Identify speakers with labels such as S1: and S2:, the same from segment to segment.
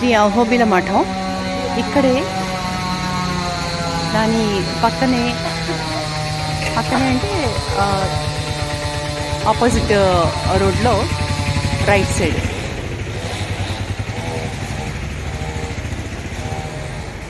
S1: శ్రీ అహోబిల మఠం. ఇక్కడే దాని పక్కనే పక్కనే అంటే ఆపోజిట్ రోడ్లో రైట్ సైడ్.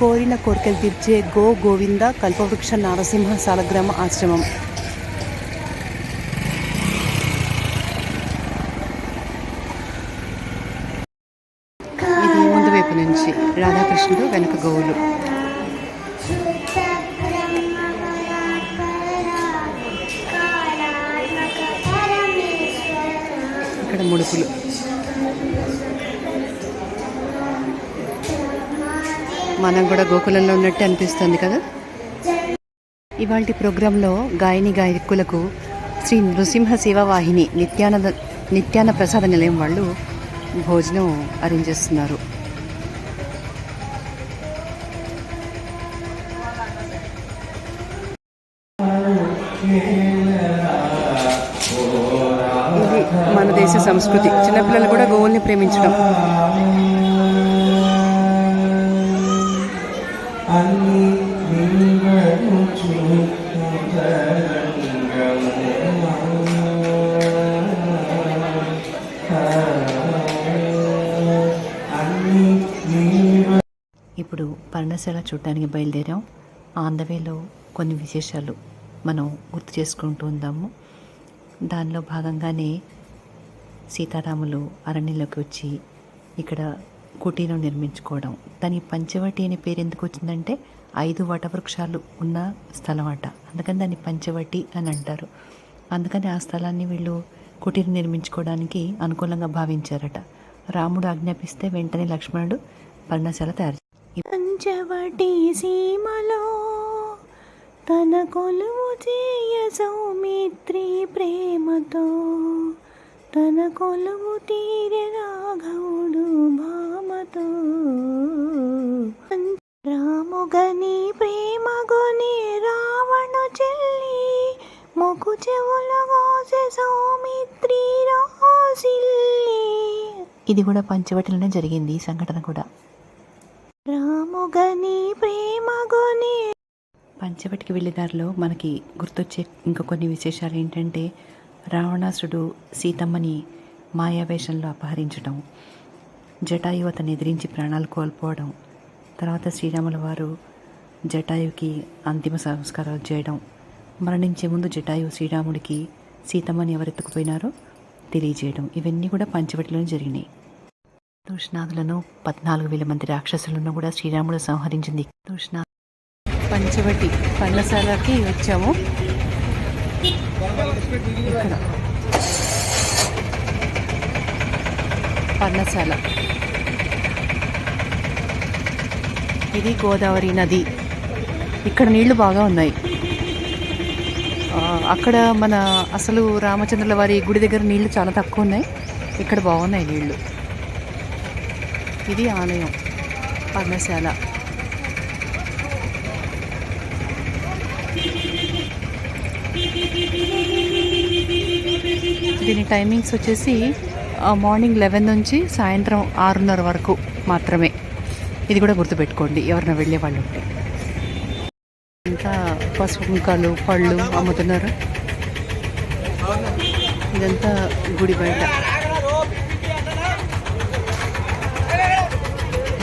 S1: కోరిన కోరికలు తీర్చే గో గోవింద కల్పవృక్ష నారసింహ సాలగ్రామ ఆశ్రమం ఇది ముందు వైపు నుంచి కృష్ణుడు వెనక గోవులు ఇక్కడ ముడుపులు మనం కూడా గోకులంలో ఉన్నట్టు అనిపిస్తుంది కదా? ఇవాళ ప్రోగ్రాంలో గాయని గాయకులకు శ్రీ నృసింహ సేవావాహిని నిత్యానంద నిత్యాన ప్రసాద నిలయం వాళ్ళు భోజనం అరేంజ్ చేస్తున్నారు. సంస్కృతి. చిన్నపిల్లలు కూడా గోవుల్ని ప్రేమించడం. ఇప్పుడు పర్ణశాల చూడటానికి బయలుదేరాం. ఆంధ్రవేలో కొన్ని విశేషాలు మనం గుర్తు చేసుకుంటూ ఉందాము. దానిలో భాగంగానే సీతారాములు అరణ్యంలోకి వచ్చి ఇక్కడ కుటీరం నిర్మించుకోవడం. దాని పంచవటి అనే పేరు ఎందుకు వచ్చిందంటే ఐదు వటవృక్షాలు ఉన్న స్థలం అట అందుకని దాన్ని పంచవటి అని అంటారు. అందుకని ఆ స్థలాన్ని వీళ్ళు కుటీరం నిర్మించుకోవడానికి అనుకూలంగా భావించారట. రాముడు ఆజ్ఞాపిస్తే వెంటనే లక్ష్మణుడు పర్ణశాల తయారు పంచవటి సీమలో తన కొలువు చేయ సౌమిత్రి ప్రేమతో తన కొలువు తీరె రాఘవుడు భామతో. రాముగని ప్రేమగొని రావణ చెల్లి మొకు చెవుల సౌమిత్రి రాసిల్లి. ఇది కూడా పంచవటిలోనే జరిగింది ఈ సంఘటన కూడా. రాముగని ప్రేమగొని పంచవటికి వెళ్ళే దారిలో మనకి గుర్తొచ్చే ఇంకా కొన్ని విశేషాలు ఏంటంటే రావణాసుడు సీతమ్మని మాయావేషంలో అపహరించడం జటాయు అతను ఎదిరించి ప్రాణాలు కోల్పోవడం తర్వాత శ్రీరాముల వారు జటాయుకి అంతిమ సంస్కారాలు చేయడం మరణించే ముందు జటాయు శ్రీరాముడికి సీతమ్మని ఎవరెత్తుకుపోయినారో తెలియజేయడం ఇవన్నీ కూడా పంచవటిలోనే జరిగినాయి. దూషణాదులను పద్నాలుగు వేల మంది రాక్షసులను కూడా శ్రీరాముడు సంహరించింది. దూషణ పంచవటి పర్ణశాలకి వచ్చాము. పర్ణశాల. ఇది గోదావరి నది. ఇక్కడ నీళ్ళు బాగా ఉన్నాయి. అక్కడ మన అసలు రామచంద్రుల వారి గుడి దగ్గర నీళ్ళు చాలా తక్కువ ఉన్నాయి. ఇక్కడ బాగున్నాయి నీళ్ళు. ఇది ఆలయం పర్ణశాల. దీని టైమింగ్స్ వచ్చేసి మార్నింగ్ లెవెన్ నుంచి సాయంత్రం ఆరున్నర వరకు మాత్రమే. ఇది కూడా గుర్తుపెట్టుకోండి ఎవరైనా వెళ్ళే వాళ్ళు ఉంటే. ఇంకా పసుపు కుంకాలు పళ్ళు అమ్ముతున్నారు. ఇదంతా గుడి బయట.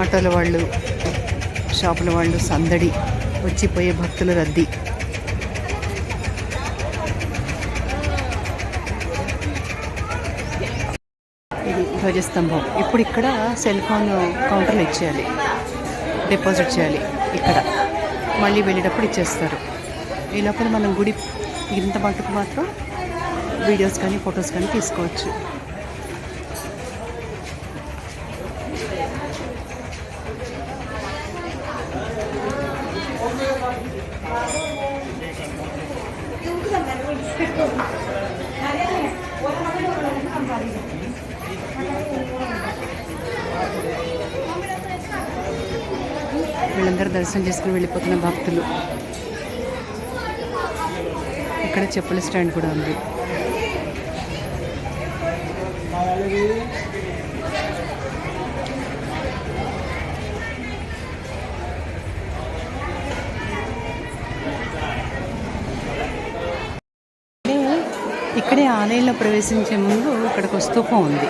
S1: ఆటోల వాళ్ళు షాపుల వాళ్ళు సందడి వచ్చిపోయే భక్తుల రద్దీ. ధ్వజస్తంభం ఇప్పుడు ఇక్కడ సెల్ ఫోన్ కౌంటర్లు ఇచ్చేయాలి. డిపాజిట్ చేయాలి ఇక్కడ. మళ్ళీ వెళ్ళేటప్పుడు ఇచ్చేస్తారు. ఈ లోపల మనం గుడి ఇంత మటుకు మాత్రం వీడియోస్ కానీ ఫొటోస్ కానీ తీసుకోవచ్చు. వీళ్ళందరూ దర్శనం చేసుకుని వెళ్ళిపోతున్న భక్తులు. ఇక్కడ చెప్పుల స్టాండ్ కూడా ఉంది. ఇక్కడే ఆలయంలో ప్రవేశించే ముందు ఇక్కడికి ఒక ఉంది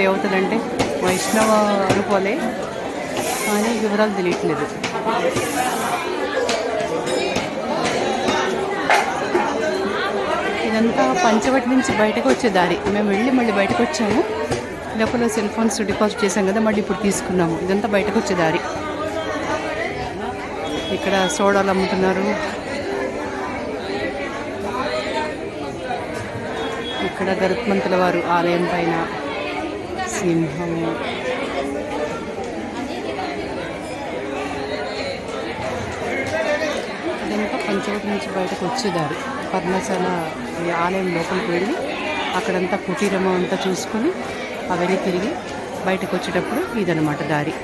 S1: దేవతలంటే వైష్ణవ అనుకోలే కానీ వివరాలు తెలియట్లేదు. ఇదంతా పంచవటి నుంచి బయటకు వచ్చే దారి. మేము వెళ్ళి మళ్ళీ బయటకు వచ్చాము. లోపల సెల్ ఫోన్స్ డిపాజిట్ చేసాం కదా మళ్ళీ ఇప్పుడు తీసుకున్నాము. ఇదంతా బయటకు వచ్చే దారి. ఇక్కడ సోడాలు అమ్ముతున్నారు. ఇక్కడ గరుత్మంతుల వారు ఆలయం పైన సింహము ఇదంతా నుంచి బయటకు వచ్చేదారు. పద్మశాల ఈ ఆలయం లోపలికి వెళ్ళి అక్కడంతా కుటీరము అంతా చూసుకొని అవన్నీ తిరిగి బయటకు వచ్చేటప్పుడు ఇదనమాట దారి.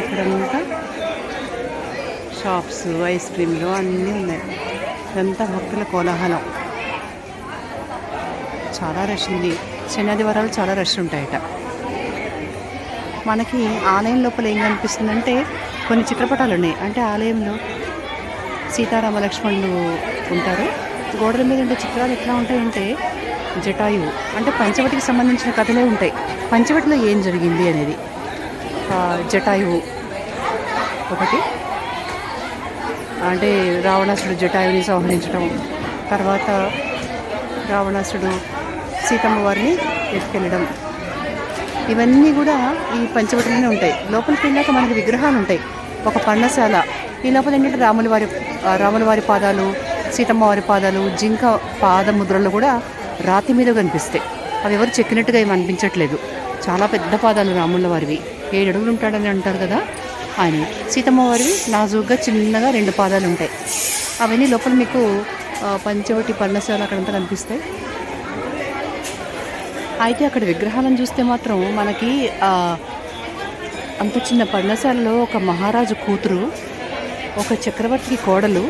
S1: ఇక్కడంతా షాప్స్ ఐస్ క్రీమ్లు అన్నీ ఉన్నాయి. ఇదంతా భక్తుల కోలాహలం. చాలా రష్ ఉంది. శనాదివారాలు చాలా రష్ ఉంటాయట. మనకి ఆలయం లోపల ఏం కనిపిస్తుందంటే కొన్ని చిత్రపటాలు ఉన్నాయి. అంటే ఆలయంలో సీతారామ లక్ష్మణులు ఉంటారు. గోడల మీద ఉండే చిత్రాలు ఎట్లా ఉంటాయంటే జటాయువు. అంటే పంచవటికి సంబంధించిన కథలే ఉంటాయి. పంచవటిలో ఏం జరిగింది అనేది. జటాయువు ఒకటి. అంటే రావణాసుడు జటాయుని సంహరించడం తర్వాత రావణాసుడు సీతమ్మ వారిని ఎత్తుకెళ్ళడం. ఇవన్నీ కూడా ఈ పంచవటిలోనే ఉంటాయి. లోపలికి వెళ్ళాక మనకి విగ్రహాలు ఉంటాయి. ఒక పర్ణశాల. ఈ లోపల ఏంటంటే రాముల వారి రాముల వారి పాదాలు సీతమ్మ వారి పాదాలు జింక పాదముద్రలు కూడా రాతి మీద కనిపిస్తాయి. అవి ఎవరు చెక్కినట్టుగా ఏమి అనిపించట్లేదు. చాలా పెద్ద పాదాలు రాముల వారివి. ఏడు అడుగులు ఉంటాడని అంటారు కదా. అని. సీతమ్మవారి నాజుగ్గా చిన్నగా రెండు పాదాలు ఉంటాయి. అవన్నీ లోపల మీకు పంచవటి పర్ణశాల అక్కడంతా కనిపిస్తాయి. అయితే అక్కడ విగ్రహాలను చూస్తే మాత్రం మనకి అంత చిన్న పర్ణశాలలో ఒక మహారాజు కూతురు ఒక చక్రవర్తికి కోడలు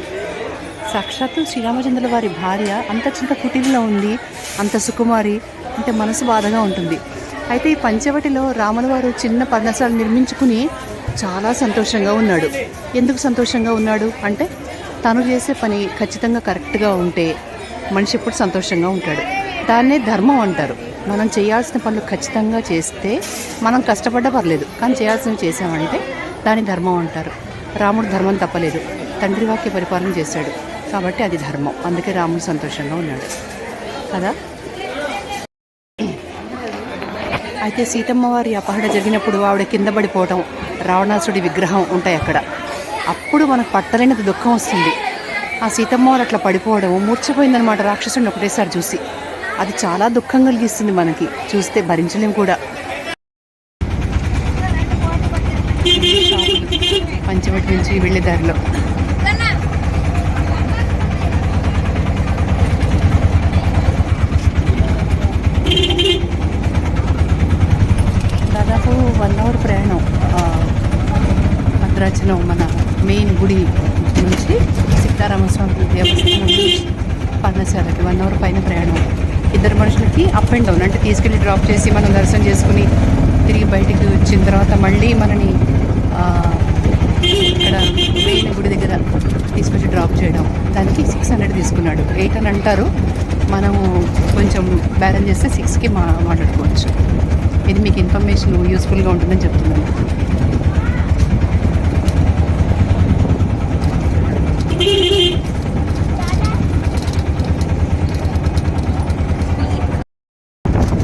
S1: సాక్షాత్తు శ్రీరామచంద్రుల వారి భార్య అంత చిన్న కుటీరంలో ఉంది అంత సుకుమారి అంటే మనసు బాధగా ఉంటుంది. అయితే ఈ పంచవటిలో రాముల వారు చిన్న పర్ణశాల నిర్మించుకుని చాలా సంతోషంగా ఉన్నాడు. ఎందుకు సంతోషంగా ఉన్నాడు? అంటే తను చేసే పని ఖచ్చితంగా కరెక్ట్గా ఉంటే మనిషి ఎప్పుడు సంతోషంగా ఉంటాడు. దాన్నే ధర్మం అంటారు. మనం చేయాల్సిన పనులు ఖచ్చితంగా చేస్తే మనం కష్టపడ్డ పర్లేదు. కానీ చేయాల్సినవి చేసామంటే దాని ధర్మం అంటారు. రాముడు ధర్మం తప్పలేదు. తండ్రి వాక్య పరిపాలన చేశాడు. కాబట్టి అది ధర్మం. అందుకే రాముడు సంతోషంగా ఉన్నాడు. కదా? అయితే సీతమ్మ వారి అపహరణ జరిగినప్పుడు ఆవిడ కింద పడిపోవటం రావణాసుడి విగ్రహం ఉంటాయి అక్కడ. అప్పుడు మనకు పట్టలేనిది దుఃఖం వస్తుంది. ఆ సీతమ్మ వారు అట్లా పడిపోవడం మూర్చిపోయిందనమాట రాక్షసుడిని ఒకటేసారి చూసి. అది చాలా దుఃఖం కలిగిస్తుంది మనకి. చూస్తే భరించలేం కూడా. పంచవటి నుంచి వెళ్ళే దారిలో దాదాపు వన్ అవర్ ప్రయాణం ఆ, భద్రాచలం మన మెయిన్ గుడి నుంచి సీతారామస్వామి దేవస్థానం నుంచి పర్ణశాలకి వన్ అవర్ పైన ప్రయాణం. ఇద్దరు మనుషులకి అప్ అండ్ డౌన్ అంటే తీసుకెళ్ళి డ్రాప్ చేసి మనం దర్శనం చేసుకుని తిరిగి బయటికి వచ్చిన తర్వాత మళ్ళీ మనని ఇక్కడ మెయిన్ గుడి దగ్గర తీసుకొచ్చి డ్రాప్ చేయడం. దానికి సిక్స్ హండ్రెడ్ తీసుకున్నాడు. ఎయిట్ అని అంటారు. మనము కొంచెం బ్యాలెన్స్ చేస్తే సిక్స్కి మా మాట్లాడుకోవచ్చు. ఇది మీకు ఇన్ఫర్మేషన్ యూస్ఫుల్గా ఉంటుందని చెప్తున్నాను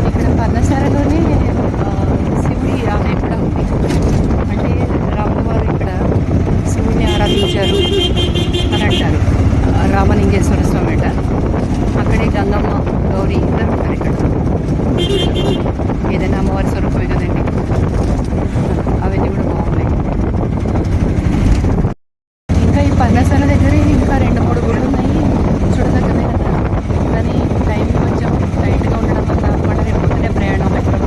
S1: ఇక్కడ పర్ణశాలలోనే ఆ, శివుడి ఆలయం కూడా ఉంది అంటే రాముల వారు ఇక్కడ శివుడిని ఆరాధించారు అని అంటారు ఆ, రామలింగేశ్వర స్వామి అట అక్కడే గంగమ్మ గౌరీ ఇద్దరు ఉంటారు ఇక్కడ ఏదైనా అమ్మవారి స్వరూపమే కదండి అవన్నీ కూడా బాగున్నాయి ఇంకా ఈ పర్ణశాల దగ్గరే ఇంకా రెండు మూడు గుళ్ళు ఉన్నాయి చూడదగ్గదే కదా కానీ టైం కొంచెం టైట్గా ఉండడం వల్ల మళ్ళీ రేపు పొద్దునే ప్రయాణం అందుకని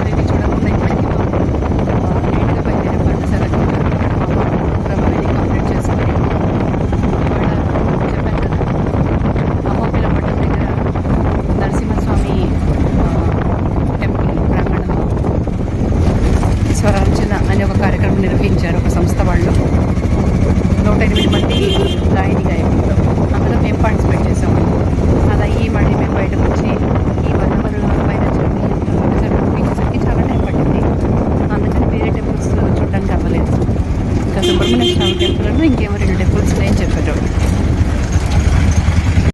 S1: అవి చూడకుండా ఇప్పటికీ నీట్గా బయలుదేరే పర్ణశాలకు ప్రోగ్రామ్ అనేది కంప్లీట్ చేసుకుని ఇవాళ చెప్పాను కదా సంస్థ వాళ్ళు నూట ఎనిమిది మంది గాయని గాయకులు అందులో మేము పార్టిసిపేట్ చేసాము అలా అయ్యి మళ్ళీ మేము బయటకు వచ్చి